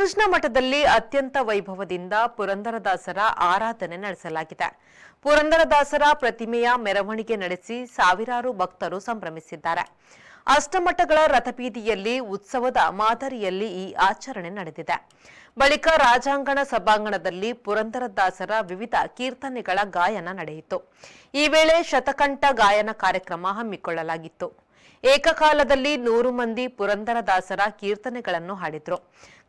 ಶ್ರೀಕೃಷ್ಣ ಮಠದಲ್ಲಿ ಅತ್ಯಂತ ವೈಭವದಿಂದ ಪುರಂದರದಾಸರ ಆರಾಧನೆ ನಡೆಸಲಾಗಿದೆ. ಪುರಂದರದಾಸರ ಪ್ರತಿಮೆಯ ಮೆರವಣಿಗೆ ನಡೆಸಿ ಸಾವಿರಾರು ಭಕ್ತರು ಸಂಭ್ರಮಿಸಿದ್ದಾರೆ. ಅಷ್ಟಮಠಗಳ ರಥಬೀದಿಯಲ್ಲಿ ಉತ್ಸವದ ಮಾದರಿಯಲ್ಲಿ ಈ ಆಚರಣೆ ನಡೆದಿದೆ. ಬಳಿಕ ರಾಜಾಂಗಣ ಸಭಾಂಗಣದಲ್ಲಿ ಪುರಂದರದಾಸರ ವಿವಿಧ ಕೀರ್ತನೆಗಳ ಗಾಯನ ನಡೆಯಿತು. ಈ ವೇಳೆ ಶತಕಂಠ ಗಾಯನ ಕಾರ್ಯಕ್ರಮ ಹಮ್ಮಿಕೊಳ್ಳಲಾಗಿತ್ತು. ಏಕಕಾಲದಲ್ಲಿ ನೂರು ಮಂದಿ ಪುರಂದರದಾಸರ ಕೀರ್ತನೆಗಳನ್ನು ಹಾಡಿದ್ರು.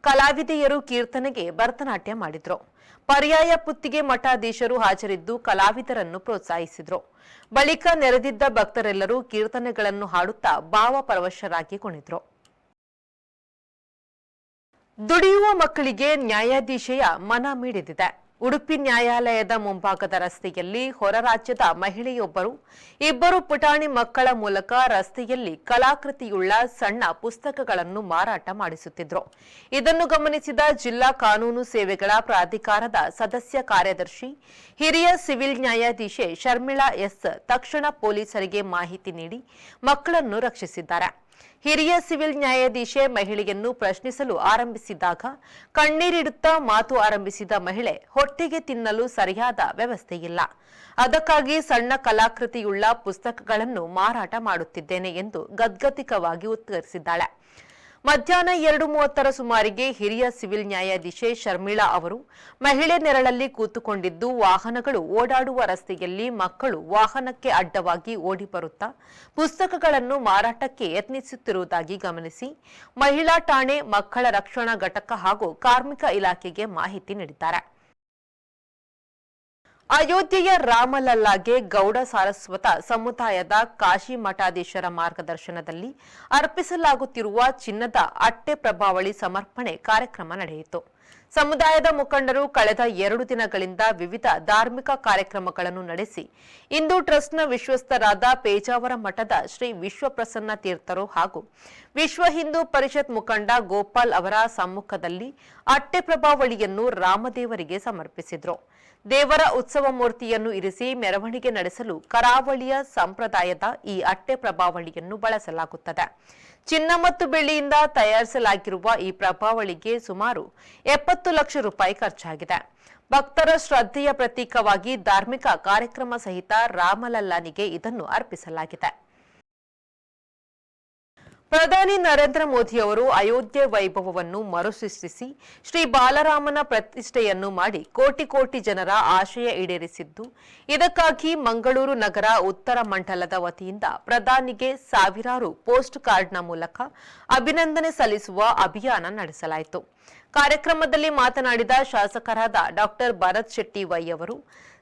ಕಲಾವಿದೆಯರು ಕೀರ್ತನೆಗೆ ಭರತನಾಟ್ಯ ಮಾಡಿದ್ರು. ಪರ್ಯಾಯ ಪುತ್ತಿಗೆ ಮಠಾಧೀಶರು ಹಾಜರಿದ್ದು ಕಲಾವಿದರನ್ನು ಪ್ರೋತ್ಸಾಹಿಸಿದ್ರು. ಬಳಿಕ ನೆರೆದಿದ್ದ ಭಕ್ತರೆಲ್ಲರೂ ಕೀರ್ತನೆಗಳನ್ನು ಹಾಡುತ್ತಾ ಭಾವಪರವಶರಾಗಿ ಕುಣಿದ್ರು. ದುಡಿಯುವ ಮಕ್ಕಳಿಗೆ ನ್ಯಾಯಾಧೀಶೆಯ ಮನ ಮಿಡಿದಿದೆ ಉಡುಪಿ ನ್ಯಾಯಾಲಯದ ಮುಂಭಾಗದ ರಸ್ತೆಯಲ್ಲಿ ಹೊರ ರಾಜ್ಯದ ಮಹಿಳೆಯೊಬ್ಬರು, ಇಬ್ಬರು ಪುಟಾಣಿ ಮಕ್ಕಳ ಮೂಲಕ ರಸ್ತೆಯಲ್ಲಿ ಕಲಾಕೃತಿಯುಳ್ಳ ಸಣ್ಣ ಪುಸ್ತಕಗಳನ್ನು ಮಾರಾಟ ಮಾಡಿಸುತ್ತಿದ್ದರು ಇದನ್ನು ಗಮನಿಸಿದ ಜಿಲ್ಲಾ ಕಾನೂನು ಸೇವೆಗಳ ಪ್ರಾಧಿಕಾರದ ಸದಸ್ಯ ಕಾರ್ಯದರ್ಶಿ, ಹಿರಿಯ ಸಿವಿಲ್ ನ್ಯಾಯಾಧೀಶೆ ಶರ್ಮಿಳಾ ಎಸ್. ತಕ್ಷಣ ಪೊಲೀಸರಿಗೆ ಮಾಹಿತಿ ನೀಡಿ ಮಕ್ಕಳನ್ನು ರಕ್ಷಿಸಿದ್ದಾರೆ. ಹಿರಿಯ ಸಿವಿಲ್ ನ್ಯಾಯಾಧೀಶೆ ಮಹಿಳೆಯನ್ನು ಪ್ರಶ್ನಿಸಲು ಆರಂಭಿಸಿದಾಗ ಕಣ್ಣೀರಿಡುತ್ತಾ ಮಾತು ಆರಂಭಿಸಿದ ಮಹಿಳೆ ಹೊಟ್ಟೆಗೆ ತಿನ್ನಲು ಸರಿಯಾದ ವ್ಯವಸ್ಥೆಯಿಲ್ಲ. ಅದಕ್ಕಾಗಿ ಸಣ್ಣ ಕಲಾಕೃತಿಯುಳ್ಳ ಪುಸ್ತಕಗಳನ್ನು ಮಾರಾಟ ಮಾಡುತ್ತಿದ್ದೇನೆ ಎಂದು ಗದ್ಗತಿಕವಾಗಿ ಉತ್ತರಿಸಿದ್ದಾಳೆ. ಮಧ್ಯಾಹ್ನ ಎರಡು ಮೂವತ್ತರ ಸುಮಾರಿಗೆ ಹಿರಿಯ ಸಿವಿಲ್ ನ್ಯಾಯಾಧೀಶೆ ಶರ್ಮಿಳಾ ಅವರು ಮಹಿಳೆ ನೆರಳಲ್ಲಿ ಕೂತುಕೊಂಡಿದ್ದು, ವಾಹನಗಳು ಓಡಾಡುವ ರಸ್ತೆಯಲ್ಲಿ ಮಕ್ಕಳು ವಾಹನಕ್ಕೆ ಅಡ್ಡವಾಗಿ ಓಡಿ ಬರುತ್ತಾ ಪುಸ್ತಕಗಳನ್ನು ಮಾರಾಟಕ್ಕೆ ಯತ್ನಿಸುತ್ತಿರುವುದಾಗಿ ಗಮನಿಸಿ, ಮಹಿಳಾ ಠಾಣೆ ಮಕ್ಕಳ ರಕ್ಷಣಾ ಘಟಕ ಹಾಗೂ ಕಾರ್ಮಿಕ ಇಲಾಖೆಗೆ ಮಾಹಿತಿ ನೀಡಿದ್ದಾರೆ. ಅಯೋಧ್ಯೆಯ ರಾಮಲಲ್ಲಾಗೆ ಗೌಡ ಸಾರಸ್ವತ ಸಮುದಾಯದ ಕಾಶಿ ಮಠಾಧೀಶರ ಮಾರ್ಗದರ್ಶನದಲ್ಲಿ ಅರ್ಪಿಸಲಾಗುತ್ತಿರುವ ಚಿನ್ನದ ಅಟ್ಟೆ ಪ್ರಭಾವಳಿ ಸಮರ್ಪಣೆ ಕಾರ್ಯಕ್ರಮ ನಡೆಯಿತು. ಸಮುದಾಯದ ಮುಖಂಡರು ಕಳೆದ ಎರಡು ದಿನಗಳಿಂದ ವಿವಿಧ ಧಾರ್ಮಿಕ ಕಾರ್ಯಕ್ರಮಗಳನ್ನು ನಡೆಸಿ, ಇಂದು ಟ್ರಸ್ಟ್ನ ವಿಶ್ವಸ್ತರಾದ ಪೇಜಾವರ ಮಠದ ಶ್ರೀ ವಿಶ್ವಪ್ರಸನ್ನ ತೀರ್ಥರು ಹಾಗೂ ವಿಶ್ವ ಹಿಂದೂ ಪರಿಷತ್ ಮುಖಂಡ ಗೋಪಾಲ್ ಅವರ ಸಮ್ಮುಖದಲ್ಲಿ ಅಟ್ಟೆ ಪ್ರಭಾವಳಿಯನ್ನು ರಾಮದೇವರಿಗೆ ಸಮರ್ಪಿಸಿದರು. ದೇವರ ಉತ್ಸವ ಮೂರ್ತಿಯನ್ನು ಇರಿಸಿ ಮೆರವಣಿಗೆ ನಡೆಸಲು ಕರಾವಳಿಯ ಸಂಪ್ರದಾಯದ ಈ ಅಟ್ಟೆ ಪ್ರಭಾವಳಿಯನ್ನು ಬಳಸಲಾಗುತ್ತದೆ. ಚಿನ್ನ ಮತ್ತು ಬೆಳ್ಳಿಯಿಂದ ತಯಾರಿಸಲಾಗಿರುವ ಈ ಪ್ರಭಾವಳಿಗೆ ಸುಮಾರು ಎಪ್ಪತ್ತು ಲಕ್ಷ ರೂಪಾಯಿ ಖರ್ಚಾಗಿದೆ. ಭಕ್ತರ ಶ್ರದ್ಧೆಯ ಪ್ರತೀಕವಾಗಿ ಧಾರ್ಮಿಕ ಕಾರ್ಯಕ್ರಮ ಸಹಿತ ರಾಮಲಲ್ಲನಿಗೆ ಇದನ್ನು ಅರ್ಪಿಸಲಾಗಿದೆ. ಪ್ರಧಾನಿ ನರೇಂದ್ರ ಮೋದಿಯವರು ಅಯೋಧ್ಯೆ ವೈಭವವನ್ನು ಮರುಸೃಷ್ಟಿಸಿ ಶ್ರೀ ಬಾಲರಾಮನ ಪ್ರತಿಷ್ಠೆಯನ್ನು ಮಾಡಿ ಕೋಟಿ ಕೋಟಿ ಜನರ ಆಶಯ ಈಡೇರಿಸಿದ್ದು, ಇದಕ್ಕಾಗಿ ಮಂಗಳೂರು ನಗರ ಉತ್ತರ ಮಂಡಲದ ವತಿಯಿಂದ ಪ್ರಧಾನಿಗೆ ಸಾವಿರಾರು ಪೋಸ್ಟ್ ಕಾರ್ಡ್ನ ಮೂಲಕ ಅಭಿನಂದನೆ ಸಲ್ಲಿಸುವ ಅಭಿಯಾನ ನಡೆಸಲಾಯಿತು. ಕಾರ್ಯಕ್ರಮದಲ್ಲಿ ಮಾತನಾಡಿದ ಶಾಸಕರಾದ ಡಾಕ್ಟರ್ ಭರತ್ ಶೆಟ್ಟಿ ವೈ ಅವರು,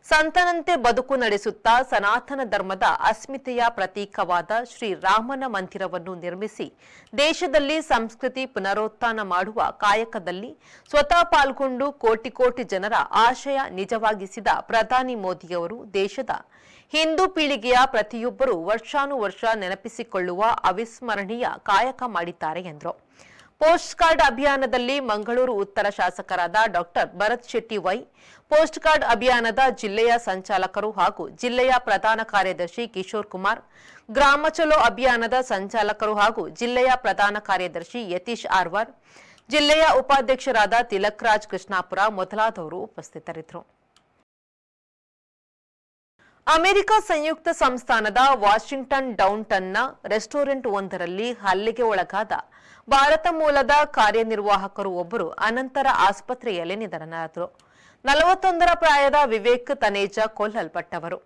ಸಂತನಂತೆ ಬದುಕು ನಡೆಸುತ್ತಾ ಸನಾತನ ಧರ್ಮದ ಅಸ್ಮಿತೆಯ ಪ್ರತೀಕವಾದ ಶ್ರೀರಾಮನ ಮಂದಿರವನ್ನು ನಿರ್ಮಿಸಿ ದೇಶದಲ್ಲಿ ಸಂಸ್ಕೃತಿ ಪುನರುತ್ಥಾನ ಮಾಡುವ ಕಾಯಕದಲ್ಲಿ ಸ್ವತಃ ಪಾಲ್ಗೊಂಡು ಕೋಟಿ ಕೋಟಿ ಜನರ ಆಶಯ ನಿಜವಾಗಿಸಿದ ಪ್ರಧಾನಿ ಮೋದಿಯವರು ದೇಶದ ಹಿಂದೂ ಪೀಳಿಗೆಯ ಪ್ರತಿಯೊಬ್ಬರೂ ವರ್ಷಾನುವರ್ಷ ನೆನಪಿಸಿಕೊಳ್ಳುವ ಅವಿಸ್ಮರಣೀಯ ಕಾಯಕ ಮಾಡಿದ್ದಾರೆ ಎಂದರು. ಪೋಸ್ಟ್ ಕಾರ್ಡ್ ಅಭಿಯಾನದಲ್ಲಿ ಮಂಗಳೂರು ಉತ್ತರ ಶಾಸಕರಾದ doctor Bharath Shetty Y, post card ಅಭಿಯಾನದ ಜಿಲ್ಲೆಯ ಸಂಚಾಲಕರು ಹಾಗೂ ಜಿಲ್ಲೆಯ ಪ್ರಧಾನ ಕಾರ್ಯದರ್ಶಿ ಕಿಶೋರ್ ಕುಮಾರ್, ಗ್ರಾಮ ಚಲೋ ಅಭಿಯಾನದ ಸಂಚಾಲಕರು ಹಾಗೂ ಜಿಲ್ಲೆಯ ಪ್ರಧಾನ ಕಾರ್ಯದರ್ಶಿ ಯತೀಶ್ ಆರ್ವರ್, ಜಿಲ್ಲೆಯ ಉಪಾಧ್ಯಕ್ಷರಾದ ತಿಲಕ್ ರಾಜ್ ಕೃಷ್ಣಾಪುರ ಮೊದಲಾದವರು ಉಪಸ್ಥಿತರಿದ್ದರು. ಅಮೆರಿಕ ಸಂಯುಕ್ತ ಸಂಸ್ಥಾನದ ವಾಷಿಂಗ್ಟನ್ ಡೌನ್ಟನ್ನ ರೆಸ್ಟೋರೆಂಟ್ ಒಂದರಲ್ಲಿ ಹಲ್ಲೆಗೆ ಒಳಗಾದ ಭಾರತ ಮೂಲದ ಕಾರ್ಯನಿರ್ವಾಹಕರು ಒಬ್ಬರು ಅನಂತರ ಆಸ್ಪತ್ರೆಯಲ್ಲಿ ನಿಧನರಾದರು. ನಲವತ್ತೊಂದರ ಪ್ರಾಯದ ವಿವೇಕ್ ತನೇಜಾ ಕೊಲ್ಲಲ್ಪಟ್ಟವರು.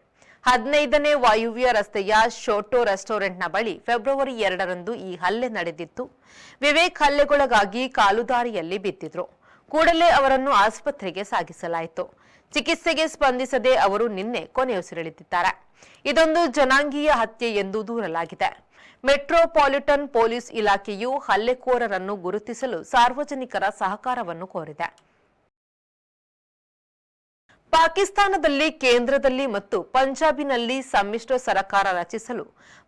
ಹದಿನೈದನೇ ವಾಯುವ್ಯ ರಸ್ತೆಯ ಶೋಟೋ ರೆಸ್ಟೋರೆಂಟ್ನ ಬಳಿ ಫೆಬ್ರವರಿ ಎರಡರಂದು ಈ ಹಲ್ಲೆ ನಡೆದಿತ್ತು. ವಿವೇಕ್ ಹಲ್ಲೆಗೊಳಗಾಗಿ ಕಾಲುದಾರಿಯಲ್ಲಿ ಬಿದ್ದಿದ್ರು. ಕೂಡಲೇ ಅವರನ್ನು ಆಸ್ಪತ್ರೆಗೆ ಸಾಗಿಸಲಾಯಿತು. ಚಿಕಿತ್ಸೆಗೆ ಸ್ಪಂದಿಸದೆ ಅವರು ನಿನ್ನೆ ಕೊನೆಯುಸಿರೆಳೆದಿದ್ದಾರೆ ಇದೊಂದು ಜನಾಂಗೀಯ ಹತ್ಯೆ ಎಂದು ದೂರಲಾಗಿದೆ. ಮೆಟ್ರೋಪಾಲಿಟನ್ ಪೊಲೀಸ್ ಇಲಾಖೆಯು ಹಲ್ಲೆಕೋರರನ್ನು ಗುರುತಿಸಲು ಸಾರ್ವಜನಿಕರ ಸಹಕಾರವನ್ನು ಕೋರಿದೆ. ಪಾಕಿಸ್ತಾನದಲ್ಲಿ, ಕೇಂದ್ರದಲ್ಲಿ ಮತ್ತು ಪಂಜಾಬಿನಲ್ಲಿ ಸಮ್ಮಿಶ್ರ ಸರ್ಕಾರ ರಚಿಸಲು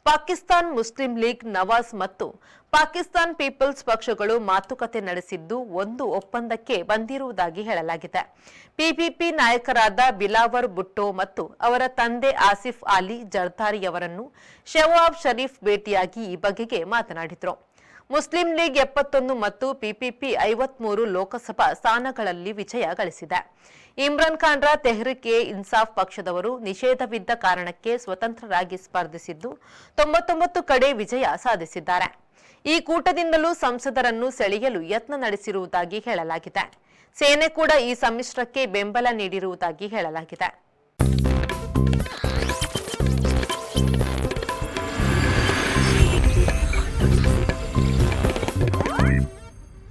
ಪಾಕಿಸ್ತಾನ್ ಮುಸ್ಲಿಂ ಲೀಗ್, ನವಾಜ್ ಮತ್ತು ಪಾಕಿಸ್ತಾನ್ ಪೀಪಲ್ಸ್ ಪಕ್ಷಗಳು ಮಾತುಕತೆ ನಡೆಸಿದ್ದು ಒಂದು ಒಪ್ಪಂದಕ್ಕೆ ಬಂದಿರುವುದಾಗಿ ಹೇಳಲಾಗಿದೆ. ಪಿಪಿಪಿ ನಾಯಕರಾದ ಬಿಲಾವರ್ ಬುಟ್ಟೋ ಮತ್ತು ಅವರ ತಂದೆ ಆಸಿಫ್ ಅಲಿ ಜರ್ದಾರಿಯವರನ್ನು ಶವಾಬ್ ಶರೀಫ್ ಭೇಟಿಯಾಗಿ ಈ ಬಗೆಗೆ ಮಾತನಾಡಿದರು. ಮುಸ್ಲಿಂ ಲೀಗ್ ಎಪ್ಪತ್ತೊಂದು ಮತ್ತು ಪಿಪಿಪಿ ಐವತ್ಮೂರು ಲೋಕಸಭಾ ಸ್ಥಾನಗಳಲ್ಲಿ ವಿಜಯ ಗಳಿಸಿದೆ. ಇಮ್ರಾನ್ ಖಾನ್ರ ತೆಹ್ರಿಕ್ ಎ ಇನ್ಸಾಫ್ ಪಕ್ಷದವರು ನಿಷೇಧವಿದ್ದ ಕಾರಣಕ್ಕೆ ಸ್ವತಂತ್ರರಾಗಿ ಸ್ಪರ್ಧಿಸಿದ್ದು ತೊಂಬತ್ತೊಂಬತ್ತು ಕಡೆ ವಿಜಯ ಸಾಧಿಸಿದ್ದಾರೆ. ಈ ಕೂಟದಿಂದಲೂ ಸಂಸದರನ್ನು ಸೆಳೆಯಲು ಯತ್ನ ನಡೆಸಿರುವುದಾಗಿ ಹೇಳಲಾಗಿದೆ. ಸೇನೆ ಕೂಡ ಈ ಸಮ್ಮಿಶ್ರಕ್ಕೆ ಬೆಂಬಲ ನೀಡಿರುವುದಾಗಿ ಹೇಳಲಾಗಿದೆ.